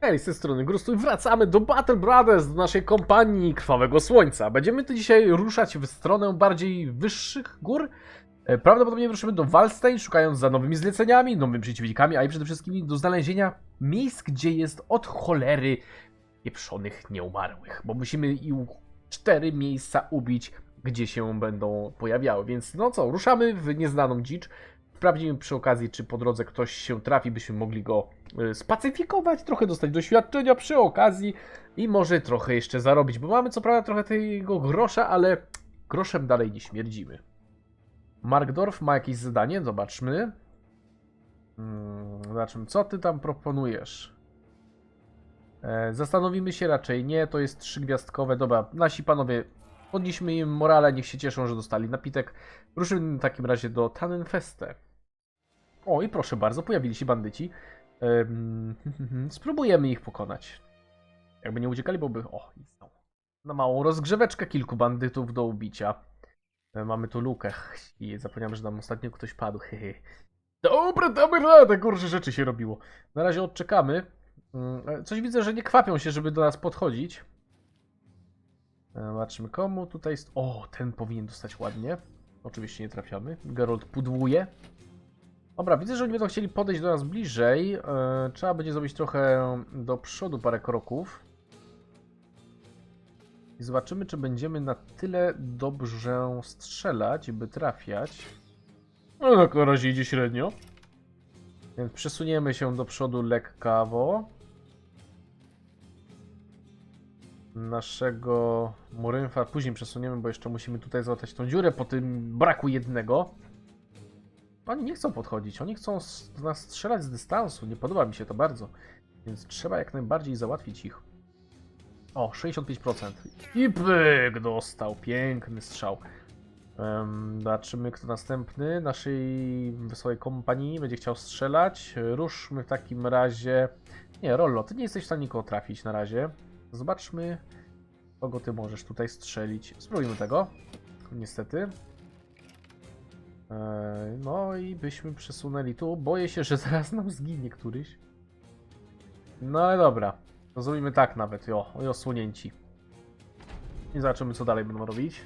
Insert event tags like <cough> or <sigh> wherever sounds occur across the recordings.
Hej, z tej strony Grustu i wracamy do Battle Brothers, do naszej kompanii Krwawego Słońca. Będziemy tu dzisiaj ruszać w stronę bardziej wyższych gór. E, Prawdopodobnie ruszymy do Walstein, szukając za nowymi zleceniami, nowymi przeciwnikami, a i przede wszystkim do znalezienia miejsc, gdzie jest od cholery pieprzonych nieumarłych. Bo musimy i cztery miejsca ubić, gdzie się będą pojawiały. Więc no co, ruszamy w nieznaną dzicz. Sprawdzimy przy okazji, czy po drodze ktoś się trafi, byśmy mogli go y, spacyfikować, trochę dostać doświadczenia przy okazji i może trochę jeszcze zarobić, bo mamy co prawda trochę tego grosza, ale groszem dalej nie śmierdzimy. Markdorf ma jakieś zadanie, zobaczmy. Hmm, zobaczmy, co ty tam proponujesz? E, zastanowimy się raczej nie, to jest trzygwiazdkowe. Dobra, nasi panowie, podnieśmy im morale, niech się cieszą, że dostali napitek. Ruszymy w takim razie do Tannenfeste. O, i proszę bardzo, pojawili się bandyci. Em, <laughs> spróbujemy ich pokonać. Jakby nie uciekali, byłoby... O, są. Na małą rozgrzeweczkę kilku bandytów do ubicia. E, Mamy tu lukę. I zapomniałem, że tam ostatnio ktoś padł. Hehe. Dobra, damy radę, kurczę, rzeczy się robiło. Na razie odczekamy. Mm, e, Coś widzę, że nie kwapią się, żeby do nas podchodzić. E, Zobaczmy, komu tutaj jest... O, ten powinien dostać ładnie. Oczywiście nie trafiamy. Geralt pudłuje. Dobra, widzę, że oni będą chcieli podejść do nas bliżej. E, trzeba będzie zrobić trochę do przodu parę kroków. I zobaczymy, czy będziemy na tyle dobrze strzelać, by trafiać. No, na razie idzie średnio. Więc przesuniemy się do przodu lekkawo. Naszego Morynfa później przesuniemy, bo jeszcze musimy tutaj załatać tą dziurę po tym braku jednego. Oni nie chcą podchodzić, oni chcą do nas strzelać z dystansu. Nie podoba mi się to bardzo. Więc trzeba jak najbardziej załatwić ich. O, 65%. I pyk dostał. Piękny strzał. Zobaczymy, kto następny naszej wesołej kompanii będzie chciał strzelać. Ruszmy w takim razie. Nie, Rollo, ty nie jesteś w stanie nikogo trafić na razie. Zobaczmy, kogo ty możesz tutaj strzelić. Spróbujmy tego. Niestety. Eee, No i byśmy przesunęli tu. Boję się, że <laughs> zaraz nam zginie któryś. No ale dobra. To zrobimy tak nawet. Jo, i osłonięci. I zobaczymy, co dalej będą robić.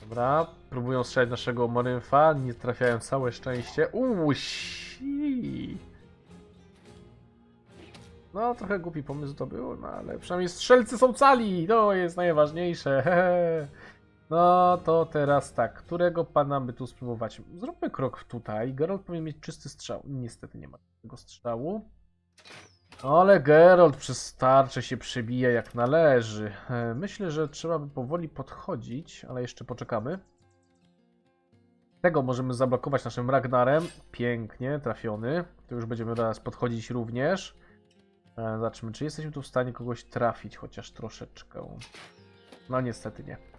Dobra, próbują strzelać naszego Morynfa, nie trafiają całe szczęście. Uuu, si. No, trochę głupi pomysł to był, no ale przynajmniej strzelcy są cali, to jest najważniejsze. hehe. <laughs> No to teraz tak, którego pana by tu spróbować? Zróbmy krok tutaj. Geralt powinien mieć czysty strzał. Niestety nie ma tego strzału. Ale Geralt przez tarczę się przebija jak należy. E, Myślę, że trzeba by powoli podchodzić, ale jeszcze poczekamy. Tego możemy zablokować naszym Ragnarem. Pięknie, trafiony. To już będziemy nas podchodzić również. E, Zobaczmy, czy jesteśmy tu w stanie kogoś trafić, chociaż troszeczkę. No niestety nie.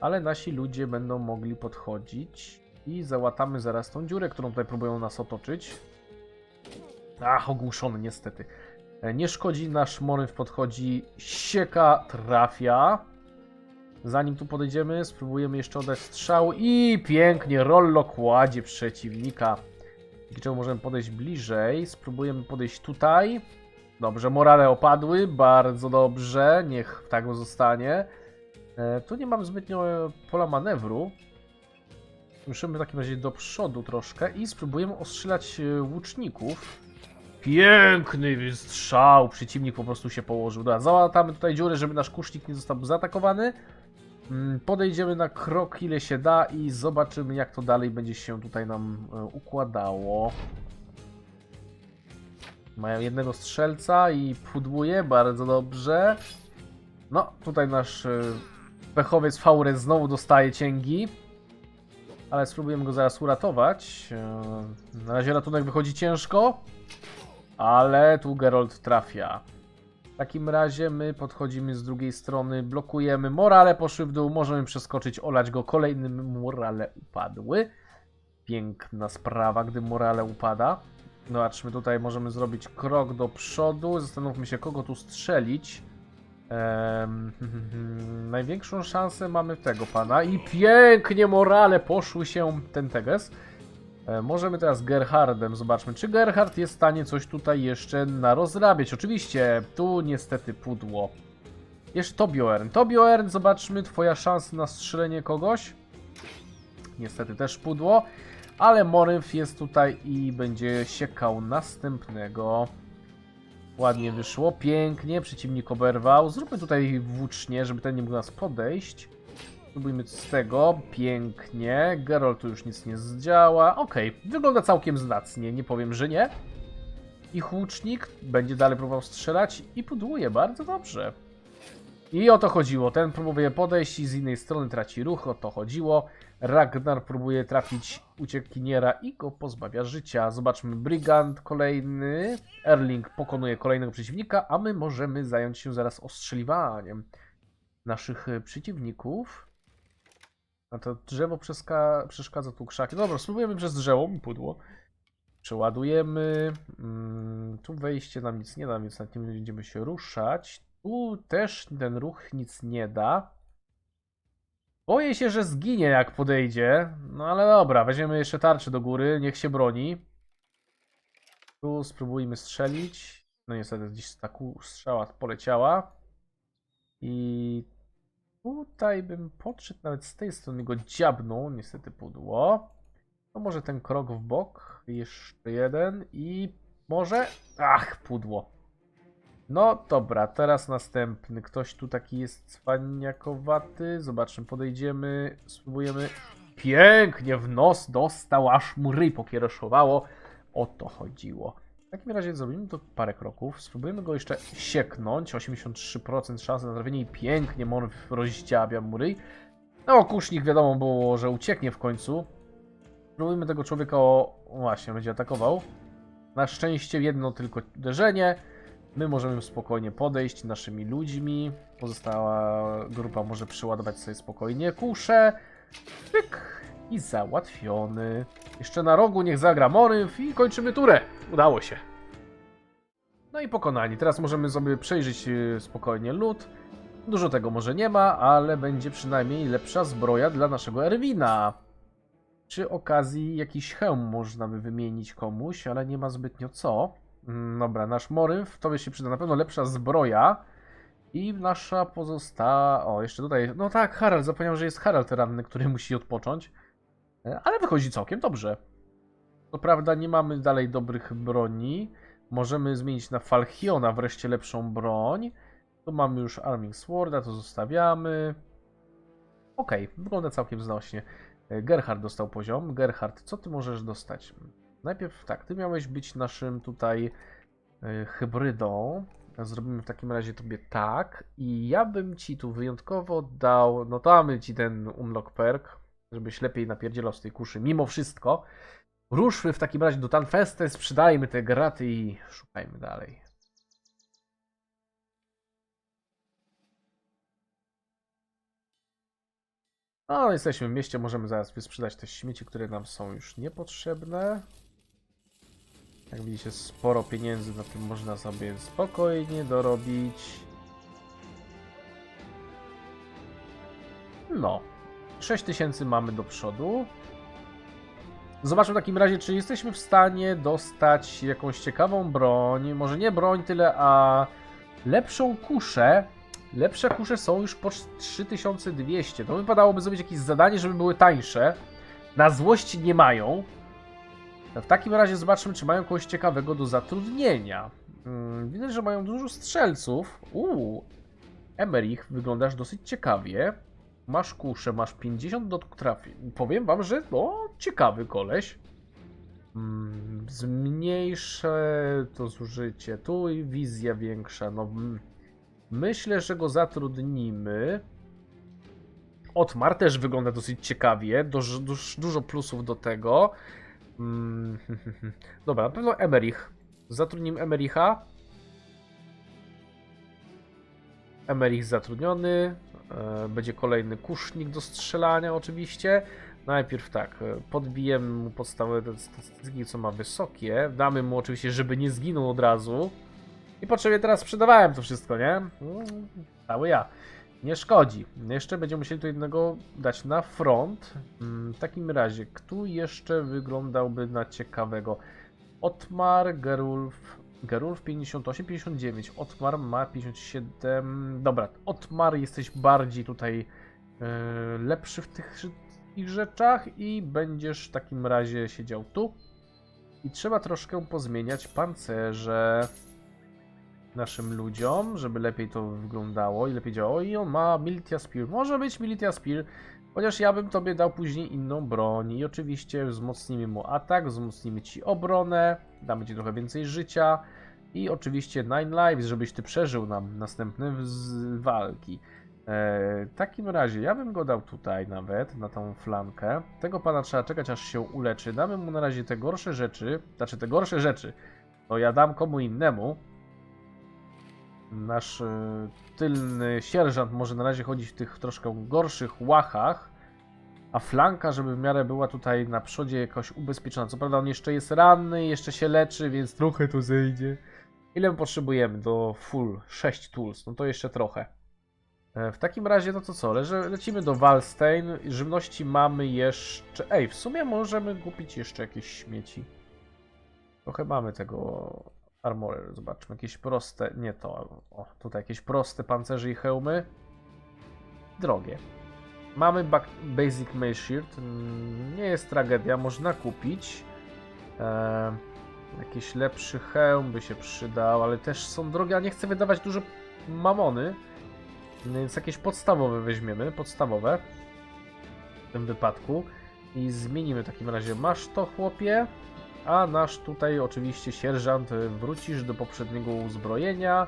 Ale nasi ludzie będą mogli podchodzić i załatamy zaraz tą dziurę, którą tutaj próbują nas otoczyć. Ach, ogłuszony niestety. E, Nie szkodzi, nasz Moryw podchodzi, sieka, trafia. Zanim tu podejdziemy, spróbujemy jeszcze oddać strzał i pięknie, Rollo kładzie przeciwnika. Dzięki czemu możemy podejść bliżej. Spróbujemy podejść tutaj. Dobrze, morale opadły, bardzo dobrze, niech tak zostanie. E, tu nie mam zbytnio e, pola manewru. Ruszymy w takim razie do przodu troszkę i spróbujemy ostrzelać e, łuczników. Piękny strzał, przeciwnik po prostu się położył. Dobra, załatamy tutaj dziury, żeby nasz kusznik nie został zaatakowany. Mm, Podejdziemy na krok ile się da i zobaczymy jak to dalej będzie się tutaj nam układało. Mają jednego strzelca i pudłuje, bardzo dobrze. No, tutaj nasz pechowiec Faures znowu dostaje cięgi. Ale spróbujemy go zaraz uratować. E, Na razie ratunek wychodzi ciężko. Ale tu Geralt trafia. W takim razie my podchodzimy z drugiej strony, blokujemy. Morale poszły w dół, możemy przeskoczyć, olać go. Kolejnym morale upadły. Piękna sprawa, gdy morale upada. Zobaczmy, tutaj możemy zrobić krok do przodu. Zastanówmy się, kogo tu strzelić. Em, <laughs> największą szansę mamy tego pana. I pięknie morale poszły się ten teges. E, Możemy teraz Gerhardem, zobaczmy, czy Gerhard jest w stanie coś tutaj jeszcze narozrabiać. Oczywiście, tu niestety pudło. Jeszcze Tobioern. Tobioern, zobaczmy, twoja szansa na strzelenie kogoś. Niestety też pudło, ale Moryf jest tutaj i będzie siekał następnego. Ładnie wyszło, pięknie, przeciwnik oberwał. Zróbmy tutaj włócznie, żeby ten nie mógł nas podejść. Spróbujmy z tego, pięknie. Geralt tu już nic nie zdziała. Okej, wygląda całkiem znacnie, nie powiem, że nie. I łucznik będzie dalej próbował strzelać i pudłuje, bardzo dobrze. I o to chodziło. Ten próbuje podejść i z innej strony traci ruch. O to chodziło. Ragnar próbuje trafić uciekiniera i go pozbawia życia. Zobaczmy, Brigand kolejny. Erling pokonuje kolejnego przeciwnika, a my możemy zająć się zaraz ostrzeliwaniem naszych e, przeciwników. A to drzewo przeszkadza tu krzaki. Dobra, spróbujemy przez drzewo, mi pudło. Przeładujemy. Mm, tu wejście nam nic nie da, więc nad tym będziemy się ruszać. Tu też ten ruch nic nie da. Boję się, że zginie jak podejdzie. No ale dobra, weźmiemy jeszcze tarczę do góry, niech się broni. Tu spróbujmy strzelić. No niestety gdzieś ta strzała poleciała. I tutaj bym podszedł nawet z tej strony, go dziabnął, niestety pudło. No może ten krok w bok, jeszcze jeden i może... Ach, pudło. No dobra, teraz następny. Ktoś tu taki jest cwaniakowaty. Zobaczmy, podejdziemy, spróbujemy. Pięknie w nos dostał, aż mu ryj pokiereszowało. O to chodziło. W takim razie zrobimy to parę kroków. Spróbujemy go jeszcze sieknąć. 83% szansy na trafienie i pięknie Morf rozdziabia mu ryj. No, kusznik wiadomo było, że ucieknie w końcu. Spróbujmy tego człowieka o... Właśnie, będzie atakował. Na szczęście jedno tylko uderzenie. My możemy spokojnie podejść naszymi ludźmi. Pozostała grupa może przeładować sobie spokojnie kuszę. Pyk. I załatwiony. Jeszcze na rogu niech zagra Moryw i kończymy turę. Udało się. No i pokonani. Teraz możemy sobie przejrzeć e, spokojnie lód. Dużo tego może nie ma, ale będzie przynajmniej lepsza zbroja dla naszego Erwina. Przy okazji jakiś hełm można by wymienić komuś, ale nie ma zbytnio co. Mm, Dobra, nasz Moryw, to by się przyda na pewno lepsza zbroja. I nasza pozostała... O, jeszcze tutaj... No tak, Harald, zapomniałem, że jest Harald ranny, który musi odpocząć. E, Ale wychodzi całkiem dobrze. Co prawda nie mamy dalej dobrych broni. Możemy zmienić na Falchiona wreszcie lepszą broń. Tu mamy już Arming Sworda, to zostawiamy. Okej, wygląda całkiem znośnie. E, Gerhard dostał poziom. Gerhard, co ty możesz dostać? Najpierw tak, ty miałeś być naszym tutaj e, hybrydą. Zrobimy w takim razie tobie tak. I ja bym ci tu wyjątkowo dał, no damy ci ten unlock perk, żebyś lepiej napierdzielał z tej kuszy. Mimo wszystko. Ruszmy w takim razie do Tanfeste, sprzedajmy te graty i szukajmy dalej. No, jesteśmy w mieście, możemy zaraz wysprzedać te śmieci, które nam są już niepotrzebne. Jak widzicie, sporo pieniędzy na tym można sobie spokojnie dorobić. No, 6000 mamy do przodu. Zobaczmy w takim razie, czy jesteśmy w stanie dostać jakąś ciekawą broń. Może nie broń tyle, a lepszą kuszę. Lepsze kusze są już po 3200. To wypadałoby zrobić jakieś zadanie, żeby były tańsze. Na złość nie mają. W takim razie zobaczmy, czy mają kogoś ciekawego do zatrudnienia. Mm, Widzę, że mają dużo strzelców. Uuu, Emerich, wyglądasz dosyć ciekawie. Masz kuszę, masz 50 do trafi. Powiem wam, że no, ciekawy koleś. Mm, Zmniejszę to zużycie. Tu i wizja większa. No, myślę, że go zatrudnimy. Otmar też wygląda dosyć ciekawie. Duż, duż, dużo plusów do tego. Mm, <laughs> Dobra, na pewno Emerich. Zatrudnimy Emericha. Emerich zatrudniony. E, Będzie kolejny kusznik do strzelania, oczywiście. Najpierw tak, e, podbijemy mu podstawowe statystyki, co ma wysokie. Damy mu oczywiście, żeby nie zginął od razu. I potrzebnie teraz sprzedawałem to wszystko, nie? Mm, Cały ja. Nie szkodzi. Jeszcze będziemy musieli tu jednego dać na front. Mm, W takim razie, kto jeszcze wyglądałby na ciekawego? Otmar, Gerulf. Gerulf 58, 59. Otmar ma 57. Dobra, Otmar jesteś bardziej tutaj e, lepszy w tych wszystkich rzeczach i będziesz w takim razie siedział tu. I trzeba troszkę pozmieniać pancerze naszym ludziom, żeby lepiej to wyglądało i lepiej działało. I on ma Militia Spear. Może być Militia Spear, chociaż ja bym tobie dał później inną broń. I oczywiście wzmocnimy mu atak, wzmocnimy ci obronę, damy ci trochę więcej życia. I oczywiście Nine Lives, żebyś ty przeżył nam następne walki. E, w takim razie ja bym go dał tutaj nawet, na tą flankę. Tego pana trzeba czekać aż się uleczy. Damy mu na razie te gorsze rzeczy, znaczy te gorsze rzeczy, to ja dam komu innemu. Nasz e, tylny sierżant może na razie chodzić w tych troszkę gorszych łachach, a flanka, żeby w miarę była tutaj na przodzie jakoś ubezpieczona. Co prawda on jeszcze jest ranny, jeszcze się leczy, więc trochę to zejdzie. Ile my potrzebujemy do full 6 tools? No to jeszcze trochę. E, W takim razie, no to co? Leże, lecimy do Walstein. Żywności mamy jeszcze. Ej, w sumie możemy kupić jeszcze jakieś śmieci. Trochę mamy tego armory. Zobaczmy, jakieś proste. Nie to. O, tutaj jakieś proste pancerze i hełmy. Drogie. Mamy Basic Mail Shield. Mm, Nie jest tragedia, można kupić. E, jakiś lepszy hełm by się przydał, ale też są drogie, a nie chcę wydawać dużo mamony. Więc jakieś podstawowe weźmiemy, podstawowe w tym wypadku. I zmienimy w takim razie. Masz to, chłopie. A nasz tutaj oczywiście sierżant y, wrócisz do poprzedniego uzbrojenia.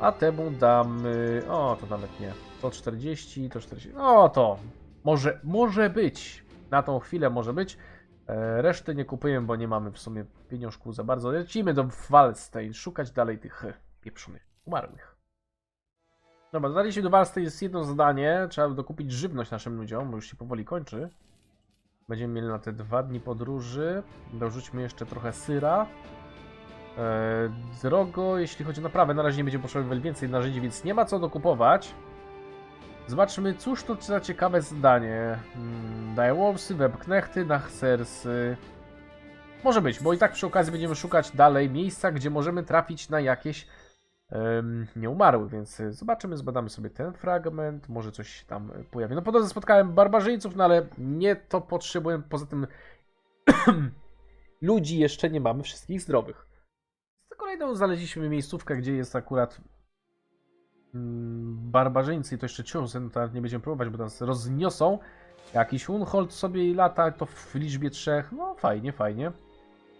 A temu damy. O, to nawet nie. To 40, to 40. O, to może, może być. Na tą chwilę może być. E, Reszty nie kupujemy, bo nie mamy w sumie pieniążków za bardzo. Lecimy do Walstein, szukać dalej tych e, pieprzonych, umarłych. Dobra, dodaliśmy do Walstein jest jedno zadanie. Trzeba dokupić żywność naszym ludziom, bo już się powoli kończy. Będziemy mieli na te dwa dni podróży. Dorzućmy jeszcze trochę syra. E, drogo, jeśli chodzi o naprawę, na razie nie będziemy potrzebować więcej narzędzi, więc nie ma co dokupować. Zobaczmy, cóż to za ciekawe zadanie. Hmm, Direwolvesy, webknechty, nachcersy. Może być, bo i tak przy okazji będziemy szukać dalej miejsca, gdzie możemy trafić na jakieś um, nieumarły, więc y, zobaczymy, zbadamy sobie ten fragment, może coś się tam y, pojawi. No po drodze spotkałem barbarzyńców, no ale nie to potrzebuję, poza tym <clears throat> ludzi jeszcze nie mamy wszystkich zdrowych. Z kolejną znaleźliśmy miejscówkę, gdzie jest akurat mm, barbarzyńcy i to jeszcze ciosy, no to nie będziemy próbować, bo nas rozniosą. Jakiś Unhold sobie lata, to w liczbie trzech, no fajnie, fajnie.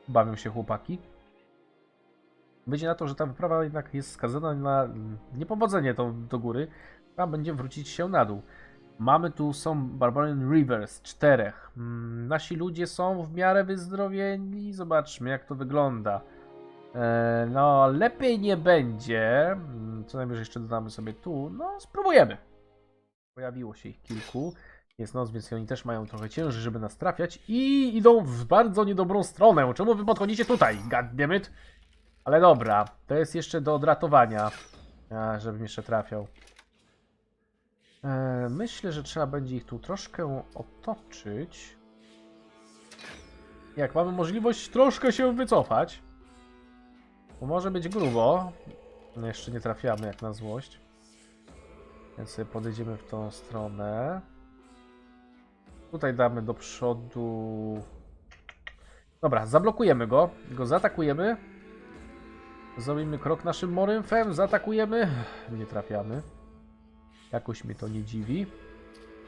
Bawią się chłopaki. Wyjdzie na to, że ta wyprawa jednak jest skazana na niepowodzenie to do góry, a będzie wrócić się na dół. Mamy tu, są Barbarian Rivers, czterech. Mm, Nasi ludzie są w miarę wyzdrowieni, zobaczmy jak to wygląda. E, No, lepiej nie będzie. Mm, Co najwyżej jeszcze dodamy sobie tu. No, spróbujemy. Pojawiło się ich kilku. Jest noc, więc oni też mają trochę ciężej, żeby nas trafiać. I idą w bardzo niedobrą stronę. Czemu wy podchodzicie tutaj? Goddammit. Ale dobra, to jest jeszcze do odratowania. A, żebym jeszcze trafiał. E, myślę, że trzeba będzie ich tu troszkę otoczyć. Jak mamy możliwość troszkę się wycofać. Bo może być grubo. No jeszcze nie trafiamy jak na złość. Więc sobie podejdziemy w tą stronę. Tutaj damy do przodu. Dobra, zablokujemy go. Go zaatakujemy. Zrobimy krok naszym morymfem. Zaatakujemy. Nie trafiamy. Jakoś mnie to nie dziwi.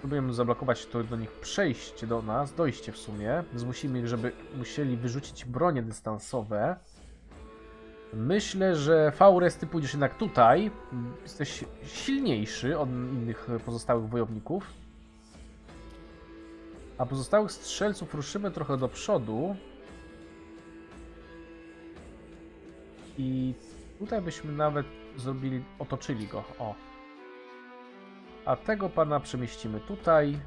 Próbujemy zablokować to do nich przejście do nas, dojście w sumie. Zmusimy ich, żeby musieli wyrzucić bronie dystansowe. Myślę, że Faures, ty pójdziesz jednak tutaj. Jesteś silniejszy od innych pozostałych wojowników. A pozostałych strzelców ruszymy trochę do przodu. I tutaj byśmy nawet zrobili, otoczyli go. O. A tego pana przemieścimy tutaj.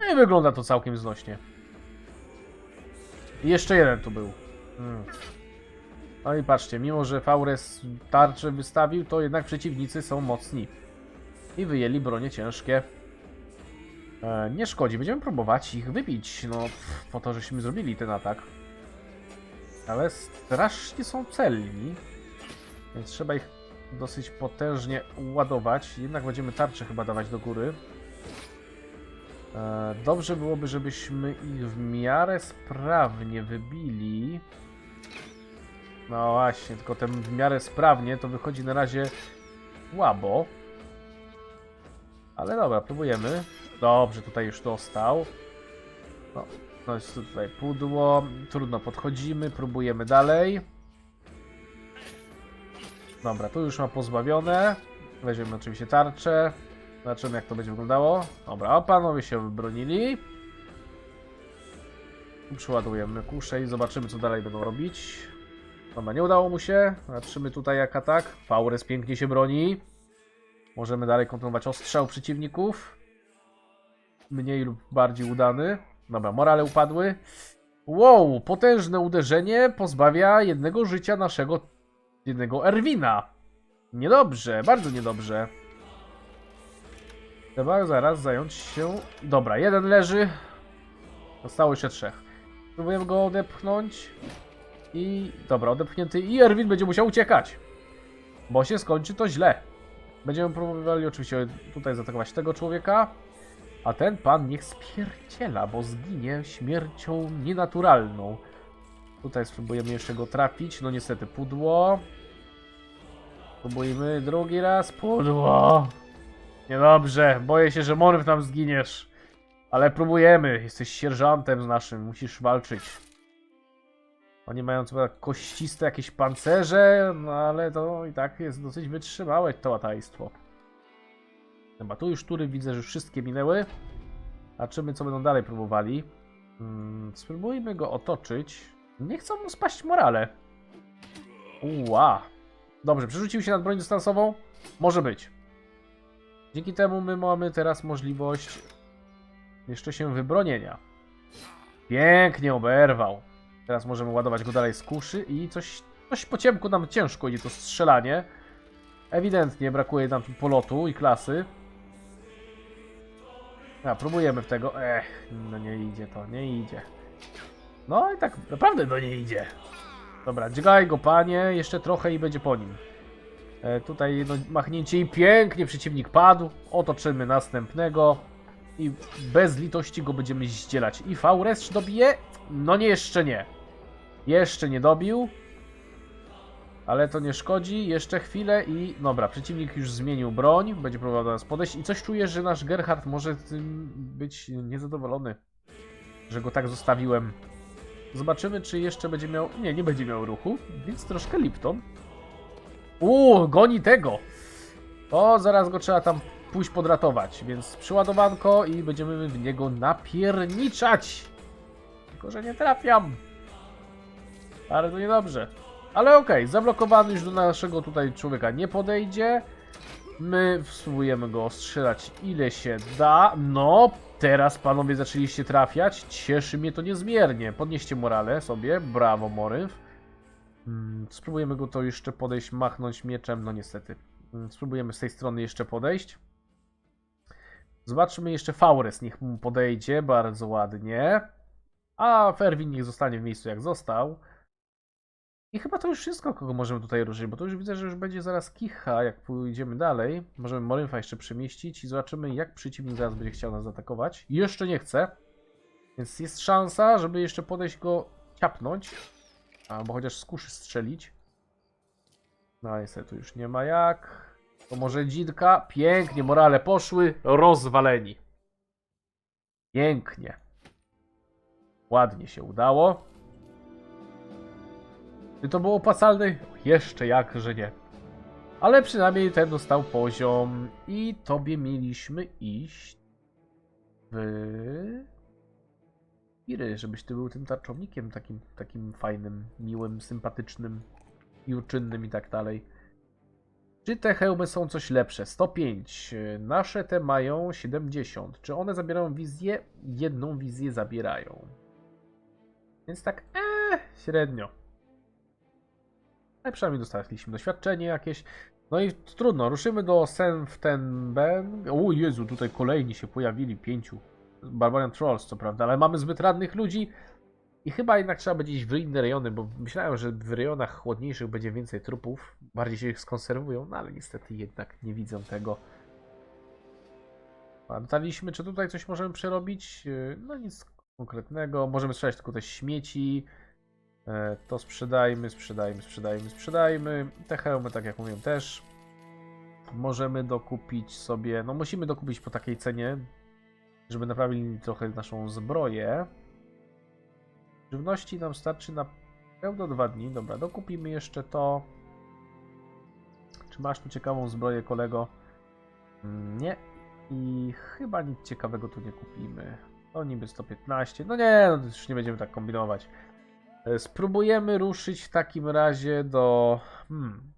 No I wygląda to całkiem znośnie. I jeszcze jeden tu był. Hmm. No i patrzcie, mimo że Faures tarczę wystawił, to jednak przeciwnicy są mocni. i wyjęli bronie ciężkie. E, nie szkodzi, będziemy próbować ich wybić, no po to, żeśmy zrobili ten atak. Ale strasznie są celni, więc trzeba ich dosyć potężnie ładować. Jednak będziemy tarcze chyba dawać do góry. E, Dobrze byłoby, żebyśmy ich w miarę sprawnie wybili. No właśnie, tylko ten w miarę sprawnie to wychodzi na razie słabo. Ale dobra, próbujemy. Dobrze, tutaj już dostał. No, jest tutaj pudło. Trudno, podchodzimy, próbujemy dalej. Dobra, tu już ma pozbawione. Weźmiemy oczywiście tarczę. Zobaczymy jak to będzie wyglądało. Dobra, o, panowie się wybronili. Przeładujemy kusze i zobaczymy co dalej będą robić. Dobra, nie udało mu się. Zobaczymy tutaj jak atak. Faures pięknie się broni. Możemy dalej kontynuować ostrzał przeciwników. Mniej lub bardziej udany. Dobra, morale upadły. Wow, potężne uderzenie pozbawia jednego życia naszego jednego Erwina. Niedobrze, bardzo niedobrze. Trzeba zaraz zająć się... Dobra, jeden leży. Zostało jeszcze trzech. Próbujemy go odepchnąć. I... Dobra, odepchnięty. I Erwin będzie musiał uciekać. Bo się skończy to źle. Będziemy próbowali oczywiście tutaj zaatakować tego człowieka. A ten pan niech spierdziela, bo zginie śmiercią nienaturalną. Tutaj spróbujemy jeszcze go trafić. No niestety pudło. Próbujmy drugi raz. Pudło. Niedobrze. Boję się, że Morw nam zginiesz. Ale próbujemy. Jesteś sierżantem z naszym. Musisz walczyć. Oni mają prawda kościste jakieś pancerze, no ale to i tak jest dosyć wytrzymałe to łatajstwo. Chyba tu już tury widzę, że wszystkie minęły. Zobaczymy, co będą dalej próbowali. Hmm, spróbujmy go otoczyć. Nie chcą mu spaść morale. Uła. Dobrze, przerzucił się nad broń dystansową? Może być. Dzięki temu my mamy teraz możliwość jeszcze się wybronienia. Pięknie oberwał. Teraz możemy ładować go dalej z kuszy i coś, coś po ciemku nam ciężko idzie to strzelanie. Ewidentnie brakuje nam tu polotu i klasy. A, próbujemy w tego. Ech, no nie idzie to, nie idzie. No i tak naprawdę to nie idzie. Dobra, dźgaj go panie, jeszcze trochę i będzie po nim. E, tutaj no, machnięcie i pięknie przeciwnik padł. Otoczymy następnego i bez litości go będziemy zdzielać. I Faures dobije? No nie, jeszcze nie. Jeszcze nie dobił. Ale to nie szkodzi. Jeszcze chwilę i... Dobra, przeciwnik już zmienił broń. Będzie próbował do nas podejść. I coś czuję, że nasz Gerhard może tym być niezadowolony. Że go tak zostawiłem. Zobaczymy, czy jeszcze będzie miał... Nie, nie będzie miał ruchu. Więc troszkę Lipton. Uuu, goni tego. To zaraz go trzeba tam pójść podratować. Więc przyładowanko i będziemy w niego napierniczać. Tylko, że nie trafiam. Bardzo niedobrze. Ale okej, zablokowany już do naszego tutaj człowieka nie podejdzie. My spróbujemy go strzelać ile się da. No, teraz panowie zaczęliście trafiać. Cieszy mnie to niezmiernie. Podnieście morale sobie. Brawo, Moryw. Mm, Spróbujemy go to jeszcze podejść, machnąć mieczem. No niestety. Mm, Spróbujemy z tej strony jeszcze podejść. Zobaczmy jeszcze Faures, niech mu podejdzie. Bardzo ładnie. A Ferwin niech zostanie w miejscu jak został. I chyba to już wszystko, kogo możemy tutaj ruszyć, bo to już widzę, że już będzie zaraz kicha, jak pójdziemy dalej. Możemy Morynfa jeszcze przemieścić i zobaczymy, jak przeciwnik zaraz będzie chciał nas zaatakować. Jeszcze nie chce, więc jest szansa, żeby jeszcze podejść go ciapnąć, albo chociaż z kuszy strzelić. No niestety, już nie ma jak. To może dzidka. Pięknie, morale poszły, rozwaleni. Pięknie. Ładnie się udało. Czy to było opłacalne? Jeszcze jak, że nie. Ale przynajmniej ten dostał poziom i tobie mieliśmy iść w Iry, żebyś ty był tym tarczownikiem takim, takim fajnym, miłym, sympatycznym i uczynnym i tak dalej. Czy te hełmy są coś lepsze? 105. Nasze te mają 70. Czy one zabierają wizję? Jedną wizję zabierają. Więc tak, eee, średnio. Ale przynajmniej dostaliśmy doświadczenie jakieś. No i trudno, ruszymy do Senftenben. O Jezu, tutaj kolejni się pojawili, pięciu. Barbarian Trolls, co prawda, ale mamy zbyt radnych ludzi. I chyba jednak trzeba będzie iść w inne rejony, bo myślałem, że w rejonach chłodniejszych będzie więcej trupów. Bardziej się ich skonserwują, no ale niestety jednak nie widzę tego. Pamiętaliśmy, czy tutaj coś możemy przerobić? No nic konkretnego. Możemy sprzedać tylko te śmieci. E, To sprzedajmy, sprzedajmy, sprzedajmy, sprzedajmy. Te hełmy, tak jak mówiłem, też. Możemy dokupić sobie. No, musimy dokupić po takiej cenie, żeby naprawili trochę naszą zbroję. Żywności nam starczy na pełno dwa dni. Dobra, dokupimy jeszcze to. Czy masz tu ciekawą zbroję, kolego? Mm, Nie. I chyba nic ciekawego tu nie kupimy. To niby 115. No nie, no już nie będziemy tak kombinować. E, Spróbujemy ruszyć w takim razie do. Hmm.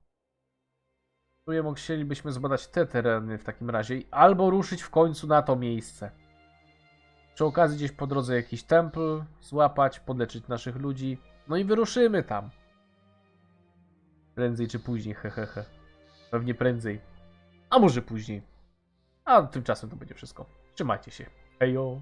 Spróbujemy, chcielibyśmy zbadać te tereny w takim razie, albo ruszyć w końcu na to miejsce. Przy okazji gdzieś po drodze jakiś templ złapać, podleczyć naszych ludzi. No i wyruszymy tam. Prędzej czy później, hehehe. Pewnie prędzej. A może później. A tymczasem to będzie wszystko. Trzymajcie się. Hejo.